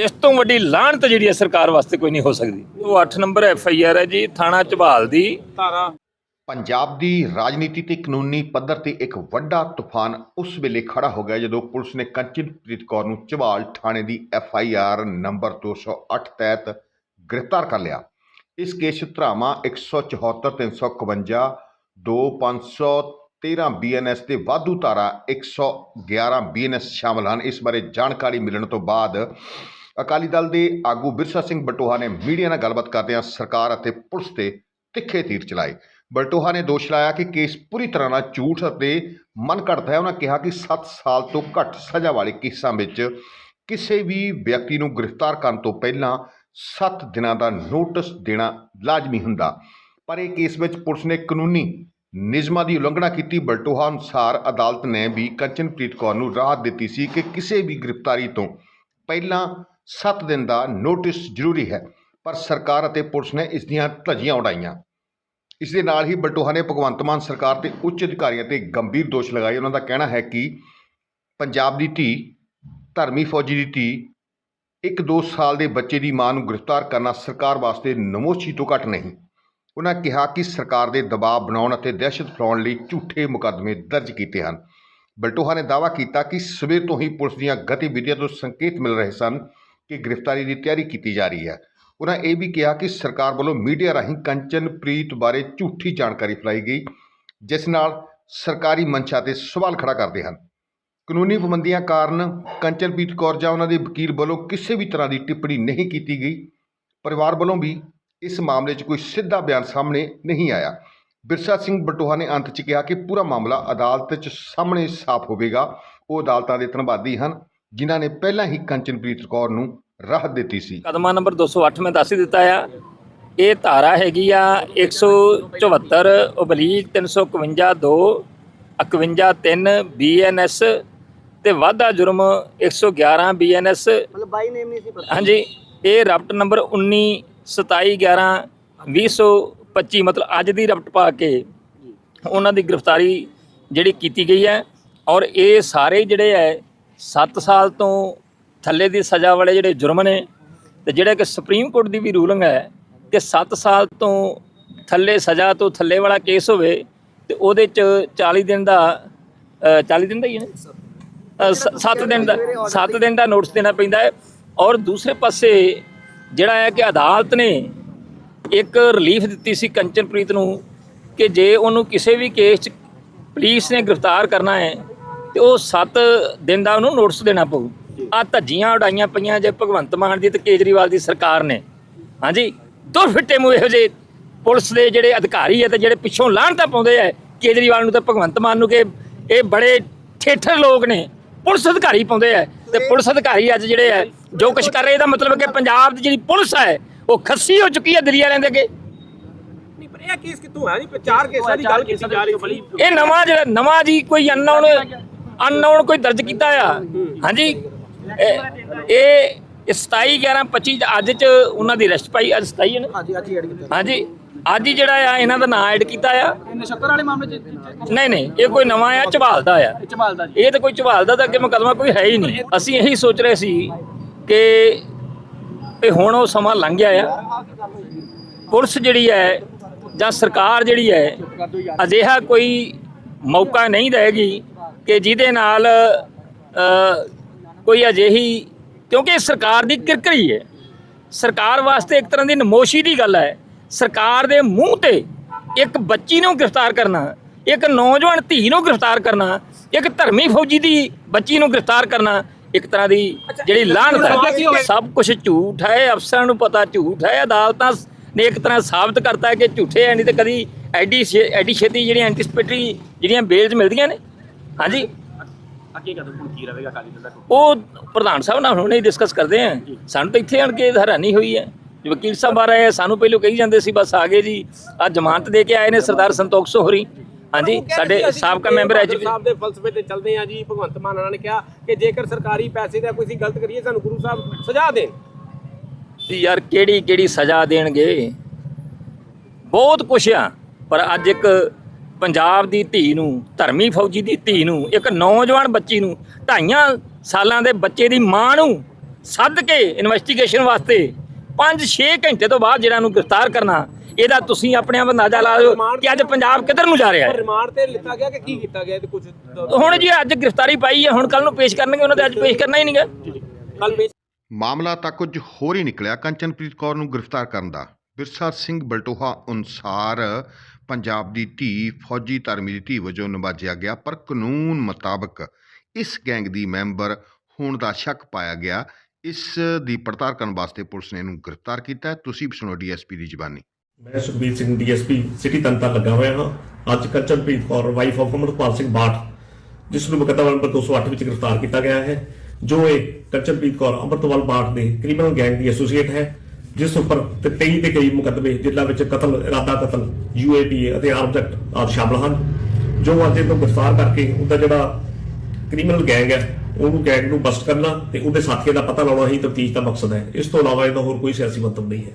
ਇਸ ਤੋਂ ਵੱਡੀ ਲਾਹਣਤ ਜਿਹੜੀ ਹੈ ਸਰਕਾਰ ਵਾਸਤੇ ਕੋਈ ਨਹੀਂ ਹੋ ਸਕਦੀ। ਉਹ 8 ਨੰਬਰ ਐਫ ਆਈ ਆਰ ਹੈ ਜੀ ਥਾਣਾ ਝਬਾਲ ਦੀ। ਧਾਰਾ। ਪੰਜਾਬ ਦੀ ਰਾਜਨੀਤੀ ਤੇ ਕਾਨੂੰਨੀ ਪੱਧਰ ਤੇ ਇੱਕ ਵੱਡਾ ਤੂਫਾਨ ਉਸ ਵੇਲੇ ਖੜਾ ਹੋ ਗਿਆ ਜਦੋਂ ਪੁਲਿਸ ਨੇ ਕੰਚਨਪ੍ਰੀਤ ਕੌਰ ਨੂੰ ਝਵਾਲ ਥਾਣੇ ਦੀ ਐਫ ਆਈ ਆਰ ਨੰਬਰ 208 ਤਹਿਤ ਗ੍ਰਿਫਤਾਰ ਕਰ ਲਿਆ। ਇਸ ਕੇਸ ਧਾਰਾਵਾਂ 174 351 2513 ਬੀਐਨਐਸ ਤੇ ਵਾਧੂ ਧਾਰਾ 111 ਬੀਐਨਐਸ ਸ਼ਾਮਲ ਹਨ। ਇਸ ਬਾਰੇ ਜਾਣਕਾਰੀ ਮਿਲਣ ਤੋਂ ਬਾਅਦ ਅਕਾਲੀ ਦਲ ਦੇ ਆਗੂ ਬਿਰਸਾ ਸਿੰਘ ਬਟੋਹਾ ਨੇ ਮੀਡੀਆ ਨਾਲ ਗੱਲਬਾਤ ਕਰਦਿਆਂ ਸਰਕਾਰ ਅਤੇ ਪੁਲਿਸ ਤੇ ਤਿੱਖੇ ਤੀਰ ਚਲਾਏ। ਬਲਟੋਹਾ ਨੇ ਦੋਸ਼ ਲਾਇਆ ਕਿ ਕੇਸ ਪੂਰੀ ਤਰ੍ਹਾਂ ਨਾਲ ਝੂਠ ਅਤੇ ਮਨ ਹੈ। ਉਹਨਾਂ ਕਿਹਾ ਕਿ 7 ਸਾਲ ਤੋਂ ਘੱਟ ਸਜ਼ਾ ਵਾਲੇ ਕੇਸਾਂ ਵਿੱਚ ਕਿਸੇ ਵੀ ਵਿਅਕਤੀ ਨੂੰ ਗ੍ਰਿਫਤਾਰ ਕਰਨ ਤੋਂ ਪਹਿਲਾਂ 7 ਦਿਨਾਂ ਦਾ ਨੋਟਿਸ ਦੇਣਾ ਲਾਜ਼ਮੀ ਹੁੰਦਾ। ਪਰ ਇਹ ਕੇਸ ਵਿੱਚ ਪੁਲਿਸ ਨੇ ਕਾਨੂੰਨੀ ਨਿਯਮਾਂ ਦੀ ਉਲੰਘਣਾ ਕੀਤੀ। ਬਲਟੋਹਾ ਅਨੁਸਾਰ ਅਦਾਲਤ ਨੇ ਵੀ ਕੰਚਨਪ੍ਰੀਤ ਕੌਰ ਨੂੰ ਰਾਹਤ ਦਿੱਤੀ ਸੀ ਕਿ ਕਿਸੇ ਵੀ ਗ੍ਰਿਫਤਾਰੀ ਤੋਂ ਪਹਿਲਾਂ 7 ਦਿਨ ਦਾ ਨੋਟਿਸ ਜ਼ਰੂਰੀ ਹੈ, ਪਰ ਸਰਕਾਰ ਅਤੇ ਪੁਲਿਸ ਨੇ ਇਸ ਦੀਆਂ ਧੱਜੀਆਂ ਉਡਾਈਆਂ। ਇਸ ਦੇ ਨਾਲ ਹੀ ਬਲਟੋਹਾ ਨੇ ਭਗਵੰਤ ਮਾਨ ਸਰਕਾਰ ਤੇ ਉੱਚ ਅਧਿਕਾਰੀਆਂ ਤੇ ਗੰਭੀਰ ਦੋਸ਼ ਲਗਾਏ। ਉਹਨਾਂ ਦਾ ਕਹਿਣਾ ਹੈ ਕਿ ਪੰਜਾਬ ਦੀ ਧੀ, ਧਰਮੀ ਫੌਜੀ ਦੀ ਧੀ ਇੱਕ ਦੋ ਸਾਲ ਦੇ ਬੱਚੇ ਦੀ ਮਾਂ ਨੂੰ ਗ੍ਰਿਫਤਾਰ ਕਰਨਾ ਸਰਕਾਰ ਵਾਸਤੇ ਨਮੋਸ਼ੀ ਤੋਂ ਘੱਟ ਨਹੀਂ। ਉਹਨਾਂ ਕਿਹਾ ਕਿ ਸਰਕਾਰ ਦੇ ਦਬਾਅ ਬਣਾਉਣ ਅਤੇ ਦਹਿਸ਼ਤ ਫੈਲਾਉਣ ਲਈ ਝੂਠੇ ਮੁਕੱਦਮੇ ਦਰਜ ਕੀਤੇ ਹਨ। ਬਲਟੋਹਾ ਨੇ ਦਾਅਵਾ ਕੀਤਾ ਕਿ ਸਵੇਰ ਤੋਂ ਹੀ ਪੁਲਿਸ ਦੀਆਂ ਗਤੀਵਿਧੀਆਂ ਤੋਂ ਸੰਕੇਤ ਮਿਲ ਰਹੇ ਸਨ ਕਿ ਗ੍ਰਿਫਤਾਰੀ ਦੀ ਤਿਆਰੀ ਕੀਤੀ ਜਾ ਰਹੀ ਹੈ। ਉਹਨਾਂ ਇਹ ਵੀ ਕਿਹਾ ਕਿ ਸਰਕਾਰ ਵੱਲੋਂ ਮੀਡੀਆ ਰਾਹੀਂ ਕੰਚਨਪ੍ਰੀਤ ਬਾਰੇ ਝੂਠੀ ਜਾਣਕਾਰੀ ਫੈਲਾਈ ਗਈ, ਜਿਸ ਨਾਲ ਸਰਕਾਰੀ ਮੰਸ਼ਾ ਤੇ ਸਵਾਲ ਖੜਾ ਕਰਦੇ ਹਨ। ਕਾਨੂੰਨੀ ਪਾਬੰਦੀਆਂ ਕਾਰਨ ਕੰਚਨਪ੍ਰੀਤ ਕੌਰ ਜਾਂ ਉਹਨਾਂ ਦੇ ਵਕੀਲ ਵੱਲੋਂ ਕਿਸੇ ਵੀ ਤਰ੍ਹਾਂ ਦੀ ਟਿੱਪਣੀ ਨਹੀਂ ਕੀਤੀ ਗਈ। ਪਰਿਵਾਰ ਵੱਲੋਂ ਵੀ ਇਸ ਮਾਮਲੇ 'ਚ ਕੋਈ ਸਿੱਧਾ ਬਿਆਨ ਸਾਹਮਣੇ ਨਹੀਂ ਆਇਆ। ਬਿਰਸਾ ਸਿੰਘ ਬਟੋਹਾ ਨੇ ਅੰਤ 'ਚ ਕਿਹਾ ਕਿ ਪੂਰਾ ਮਾਮਲਾ ਅਦਾਲਤ 'ਚ ਸਾਹਮਣੇ ਸਾਫ਼ ਹੋਵੇਗਾ। ਉਹ ਅਦਾਲਤਾਂ ਦੇ ਧੰਨਵਾਦੀ ਹਨ। ਜਿਨ੍ਹਾਂ ਨੇ ਪਹਿਲਾਂ ਹੀ ਕੰਚਨਪ੍ਰੀਤ ਕੌਰ ਨੂੰ ਰਾਹਤ ਦਿੱਤੀ ਸੀ। ਕਦਮਾ ਨੰਬਰ 208 ਮੈਂ ਦੱਸ ਹੀ ਦਿੱਤਾ ਆ। ਇਹ ਧਾਰਾ ਹੈਗੀ ਆ 174 ਓਬਲੀਕ 351 2 51 3 ਬੀਐਨਐਸ ਤੇ ਵਾਧਾ ਜੁਰਮ 111 ਬੀਐਨਐਸ ਮਤਲਬ ਬਾਈ ਨੇਮ ਨਹੀਂ ਸੀ ਪਤਾ ਹਾਂਜੀ ਇਹ ਰਪਟ ਨੰਬਰ 19 27 11 2025 ਮਤਲਬ ਅੱਜ ਦੀ ਰਪਟ ਪਾ ਕੇ ਉਹਨਾਂ ਦੀ ਗ੍ਰਿਫਤਾਰੀ ਜਿਹੜੀ ਕੀਤੀ ਗਈ ਹੈ ਔਰ ਇਹ ਸਾਰੇ ਜਿਹੜੇ ਹੈ 7 ਸਾਲ ਤੋਂ ਥੱਲੇ ਦੀ ਸਜ਼ਾ ਵਾਲੇ ਜਿਹੜੇ ਜੁਰਮ ਨੇ ਤੇ ਜਿਹੜੇ ਕਿ ਸੁਪਰੀਮ ਕੋਰਟ ਦੀ ਵੀ ਰੂਲਿੰਗ ਹੈ ਕਿ 7 ਸਾਲ ਤੋਂ ਥੱਲੇ ਸਜ਼ਾ ਤੋਂ ਥੱਲੇ ਵਾਲਾ ਕੇਸ ਹੋਵੇ ਤੇ ਉਹਦੇ ਚ 40 ਦਿਨ ਦਾ ਅ, 40 ਦਿਨ ਦਾ ਹੀ ਹੈ ਨਾ? 7 ਦਿਨ ਦਾ 7 ਦਿਨ ਦਾ ਨੋਟਿਸ ਦੇਣਾ ਪੈਂਦਾ ਹੈ। ਔਰ ਦੂਸਰੇ ਪਾਸੇ ਜਿਹੜਾ ਹੈ ਕਿ ਅਦਾਲਤ ਨੇ ਇੱਕ ਰਿਲੀਫ ਦਿੱਤੀ ਸੀ ਕੰਚਨਪ੍ਰੀਤ ਨੂੰ ਕਿ ਜੇ ਉਹਨੂੰ ਕਿਸੇ ਵੀ ਕੇਸ 'ਚ ਪੁਲਿਸ ਨੇ ਗ੍ਰਿਫਤਾਰ ਕਰਨਾ ਹੈ ਤੇ ਉਹ 7 ਦਿਨ ਦਾ ਉਹਨੂੰ ਨੋਟਿਸ ਦੇਣਾ ਪਊ। ਆ ਧੱਜੀਆਂ ਉਡਾਈਆਂ ਪਈਆਂ ਜੇ ਭਗਵੰਤ ਮਾਨ ਦੀ ਤੇ ਕੇਜਰੀਵਾਲ ਦੀ ਸਰਕਾਰ ਨੇ। ਹਾਂਜੀ? ਦੋ ਫਿੱਟੇ ਮੂੰਹ ਇਹੋ ਜਿਹੇ ਪੁਲਿਸ ਦੇ ਜਿਹੜੇ ਅਧਿਕਾਰੀ ਹੈ ਤੇ ਜਿਹੜੇ ਪਿੱਛੋਂ ਲਾਹਣਤਾ ਪਾਉਂਦੇ ਆ ਕੇਜਰੀਵਾਲ ਨੂੰ ਤੇ ਭਗਵੰਤ ਮਾਨ ਨੂੰ ਕਿ ਇਹ ਬੜੇ ਠੇਠਰ ਲੋਕ ਨੇ। ਪੁਲਿਸ ਅਧਿਕਾਰੀ ਪਾਉਂਦੇ ਆ। ਤੇ ਪੁਲਿਸ ਅਧਿਕਾਰੀ ਅੱਜ ਜਿਹੜੇ ਆ ਜੋ ਕੁਝ ਕਰ ਰਹੇ ਇਹਦਾ ਮਤਲਬ ਕਿ ਪੰਜਾਬ ਦੀ ਜਿਹੜੀ ਪੁਲਿਸ ਹੈ ਉਹ ਖੱਸੀ ਹੋ ਚੁੱਕੀ ਹੈ ਦਿੱਲੀ ਵਾਲਿਆਂ ਦੇ ਅੱਗੇ। ਨਹੀਂ ਪਰ ਇਹ ਕੇਸ ਕਿੱਥੋਂ ਹੈ? ਨਹੀਂ ਚਾਰ ਕੇਸਾਂ ਦੀ ਗੱਲ ਕੀਤੀ ਜਾ ਰਹੀ ਸੀ। ਇਹ ਨਵਾਂ ਜਿਹੜਾ ਨਵਾਂ ਜੀ ਕੋਈ ਅਨਨੋਨ ਅਨਨੋਨ ਕੋਈ ਦਰਜ ਕੀਤਾ ਆ? ਹਾਂਜੀ। ਇਹ ਇਹ 27 11 25 ਅੱਜ ਚ ਉਹਨਾਂ ਦੀ ਅਰੈਸਟ ਪਾਈ ਅੱਜ 27 ਹੈ ਨਾ? ਹਾਂਜੀ ਅੱਜ ਐਡ ਕੀਤਾ। ਹਾਂਜੀ। ਅੱਜ ਹੀ ਜਿਹੜਾ ਆ ਇਹਨਾਂ ਦਾ ਨਾਂ ਐਡ ਕੀਤਾ ਆ। ਇਹ 79 ਵਾਲੇ ਮਾਮਲੇ ਚ ਨਹੀਂ ਨਹੀਂ ਇਹ ਕੋਈ ਨਵਾਂ ਆ ਝਬਾਲ ਦਾ ਆ। ਇਹ ਤਾਂ ਕੋਈ ਝਬਾਲ ਦਾ ਤਾਂ ਅੱਗੇ ਮੁਕੱਦਮਾ ਕੋਈ ਹੈ ਹੀ ਨਹੀਂ। ਅਸੀਂ ਇਹੀ ਸੋਚ ਰਹੇ ਸੀ ਕਿ ਵੀ ਹੁਣ ਉਹ ਸਮਾਂ ਲੰਘ ਗਿਆ ਆ। ਪੁਲਿਸ ਜਿਹੜੀ ਹੈ ਜਾਂ ਸਰਕਾਰ ਜਿਹੜੀ ਹੈ ਅਜਿਹਾ ਕੋਈ ਮੌਕਾ ਨਹੀਂ ਦੇਗੀ ਕਿ ਜਿਹਦੇ ਨਾਲ ਕੋਈ ਅਜਿਹੀ ਕਿਉਂਕਿ ਇਹ ਸਰਕਾਰ ਦੀ ਕਿਰਕਰੀ ਹੈ। ਸਰਕਾਰ ਵਾਸਤੇ ਇੱਕ ਤਰ੍ਹਾਂ ਦੀ ਨਮੋਸ਼ੀ ਦੀ ਗੱਲ ਹੈ। ਸਰਕਾਰ ਦੇ ਮੂੰਹ ਤੇ ਇੱਕ ਬੱਚੀ ਨੂੰ ਗ੍ਰਿਫਤਾਰ ਕਰਨਾ ਇੱਕ ਨੌਜਵਾਨ ਧੀ ਨੂੰ ਗ੍ਰਿਫਤਾਰ ਕਰਨਾ ਇੱਕ ਧਰਮੀ ਫੌਜੀ ਦੀ ਬੱਚੀ ਨੂੰ ਗ੍ਰਿਫਤਾਰ ਕਰਨਾ ਇੱਕ ਤਰ੍ਹਾਂ ਦੀ ਜਿਹੜੀ ਲਾਹਨਤ ਹੈ ਸਭ ਕੁਝ ਝੂਠ ਹੈ ਅਫਸਰਾਂ ਨੂੰ ਪਤਾ ਝੂਠ ਹੈ ਅਦਾਲਤਾਂ ਨੇ ਇੱਕ ਤਰ੍ਹਾਂ ਸਾਬਤ ਕਰਤਾ ਹੈ ਕਿ ਝੂਠੇ ਹੈ ਨਹੀਂ ਤੇ ਕਦੀ ਐਡੀ ਐਡੀ ਛੇਤੀ ਜਿਹੜੀਆਂ ਐਂਟੀਸਪੇਟਰੀ ਜਿਹੜੀਆਂ ਬੇਲਸ ਮਿਲਦੀਆਂ ਨੇ ਹਾਂਜੀ। ਅੱਗੇ ਕਦੋਂ ਹੁਣ ਕੀ ਰਹੇਗਾ ਕਾਲੀ ਦਲ ਦਾ ਉਹ ਪ੍ਰਧਾਨ ਸਾਹਿਬ ਨਾਲ ਹੁਣੇ ਹੀ ਡਿਸਕਸ ਕਰਦੇ ਆ। ਸਾਨੂੰ ਤਾਂ ਇੱਥੇ ਆਣ ਕੇ ਹੈਰਾਨੀ ਹੋਈ ਹੈ। ਜੇ ਵਕੀਲ ਸਾਹਿਬ ਆ ਰਹੇ ਆ ਸਾਨੂੰ ਪਹਿਲਾਂ ਕਹੀ ਜਾਂਦੇ ਸੀ ਬਸ ਆ ਗਏ ਜੀ। ਆ ਜ਼ਮਾਨਤ ਦੇ ਕੇ ਆਏ ਨੇ ਸਰਦਾਰ ਸੰਤੋਖ ਸੋਹਰੀ। ਹਾਂਜੀ ਸਾਡੇ ਸਾਬਕਾ ਮੈਂਬਰ ਐਚ ਸਾਹਿਬ ਦੇ ਫਲਸਫੇ ਤੇ ਚੱਲਦੇ ਆ ਜੀ। ਭਗਵੰਤ ਮਾਨ ਉਹਨਾਂ ਨੇ ਕਿਹਾ ਕਿ ਜੇਕਰ ਸਰਕਾਰੀ ਪੈਸੇ ਦਾ ਕੋਈ ਅਸੀਂ ਗਲਤ ਕਰੀਏ ਸਾਨੂੰ ਗੁਰੂ ਸਾਹਿਬ ਸਜ਼ਾ ਦੇਣ। ਯਾਰ ਕਿਹੜੀ ਕਿਹੜੀ ਸਜ਼ਾ ਦੇਣਗੇ? ਬਹੁਤ ਕੁਛ ਆ। ਪਰ ਅੱਜ ਇੱਕ ਪੰਜਾਬ ਦੀ ਧੀ ਨੂੰ ਧਰਮੀ ਫੌਜੀ ਦੀ ਧੀ ਨੂੰ ਇੱਕ ਨੌਜਵਾਨ ਬੱਚੀ ਨੂੰ ਢਾਈਆਂ ਸਾਲਾਂ ਦੇ ਬੱਚੇ ਦੀ ਮਾਂ ਨੂੰ ਸੱਦ ਕੇ ਇਨਵੈਸਟੀਗੇਸ਼ਨ ਵਾਸਤੇ 5-6 ਘੰਟੇ ਤੋਂ ਬਾਅਦ ਜਿਹੜਾ ਨੂੰ ਗ੍ਰਿਫਤਾਰ ਕਰਨਾ ਇਹਦਾ ਤੁਸੀਂ ਆਪਣੇ ਆਪ ਅੰਦਾਜ਼ਾ ਲਾ ਲਓ ਕਿ ਅੱਜ ਪੰਜਾਬ ਕਿੱਧਰ ਨੂੰ ਜਾ ਰਿਹਾ ਹੈ। ਰਿਮਾਂਡ ਤੇ ਲਿੱਤਾ ਗਿਆ ਕਿ ਕੀ ਕੀਤਾ ਗਿਆ? ਤੇ ਕੁਝ ਹੁਣ ਜੀ ਅੱਜ ਗ੍ਰਿਫਤਾਰੀ ਪਾਈ ਹੈ ਹੁਣ ਕੱਲ ਨੂੰ ਪੇਸ਼ ਕਰਨਗੇ ਉਹਨਾਂ ਤੇ ਅੱਜ ਪੇਸ਼ ਕਰਨਾ ਹੀ ਨਹੀਂਗਾ ਕੱਲ ਮਾਮਲਾ ਤਾਂ ਕੁਝ ਹੋਰ ਹੀ ਨਿਕਲਿਆ ਕੰਚਨਪ੍ਰੀਤ ਕੌਰ ਨੂੰ ਗ੍ਰਿਫਤਾਰ ਕਰਨ ਦਾ। ਵਿਰਸਾ ਸਿੰਘ ਬਲਟੋਹਾ ਅਨੁਸਾਰ ਪੰਜਾਬ ਦੀ ਧੀ ਫੌਜੀ ਧਰਮੀ ਦੀ ਧੀ ਵਜੋਂ ਨਿਵਾਜਿਆ ਗਿਆ, ਪਰ ਕਾਨੂੰਨ ਮੁਤਾਬਕ ਇਸ ਗੈਂਗ ਦੀ ਮੈਂਬਰ ਹੋਣ ਦਾ ਸ਼ੱਕ ਪਾਇਆ ਗਿਆ। ਇਸ ਦੀ ਪੜਤਾਲ ਕਰਨ ਵਾਸਤੇ ਪੁਲਿਸ ਨੇ ਇਹਨੂੰ ਗ੍ਰਿਫਤਾਰ ਕੀਤਾ ਤੁਸੀਂ ਵੀ ਸੁਣੋ ਡੀਐਸਪੀ ਦੀ ਜ਼ੁਬਾਨੀ ਮੈਂ ਸੁਖਬੀਰ ਸਿੰਘ, ਡੀਐਸਪੀ ਸਿਟੀ ਤੰਤਰ ਲੱਗਾ ਹੋਇਆ ਹਾਂ। ਅੱਜ ਕੰਚਨਪ੍ਰੀਤ ਕੌਰ, ਵਾਈਫ ਆਫ ਅਮਰਪਾਲ ਸਿੰਘ ਬਾਠ, ਜਿਸ ਨੂੰ ਮੁਕੱਦਮਾ ਨੰਬਰ 208 ਵਿੱਚ ਗ੍ਰਿਫਤਾਰ ਕੀਤਾ ਗਿਆ ਹੈ, ਜੋ ਇਹ ਕੰਚਨਪ੍ਰੀਤ ਕੌਰ ਅੰਮ੍ਰਿਤਪਾਲ ਬਾਠ ਦੇ ਕ੍ਰਿਮੀਨਲ ਗੈਂਗ ਦੀ ਐਸੋਸੀਏਟ ਹੈ। ਜਿਸ ਉੱਪਰ 23 ਦੇ ਕਈ ਮੁਕੱਦਮੇ, ਜਿਨ੍ਹਾਂ ਵਿੱਚ ਕਤਲ, ਇਰਾਦਾ ਕਤਲ ਯੂਏਪੀ ਅਤੇ ਆਰਮਸ ਐਕਟ ਆਦਿ ਸ਼ਾਮਲ ਹਨ, ਜੋ ਅੱਜ ਤੋਂ ਗ੍ਰਿਫਤਾਰ ਕਰਕੇ ਉਹਦਾ ਜਿਹੜਾ ਕ੍ਰਿਮੀਨਲ ਗੈਂਗ ਹੈ, ਉਹਨੂੰ ਗੈਂਗ ਨੂੰ ਬਸਟ ਕਰਨਾ ਤੇ ਉਹਦੇ ਸਾਥੀਆਂ ਦਾ ਪਤਾ ਲਾਉਣਾ ਹੀ ਤਫਤੀਸ਼ ਦਾ ਮਕਸਦ ਹੈ। ਇਸ ਤੋਂ ਇਲਾਵਾ ਇਹਦਾ ਹੋਰ ਕੋਈ ਸਿਆਸੀ ਮੰਤਵ ਨਹੀਂ ਹੈ।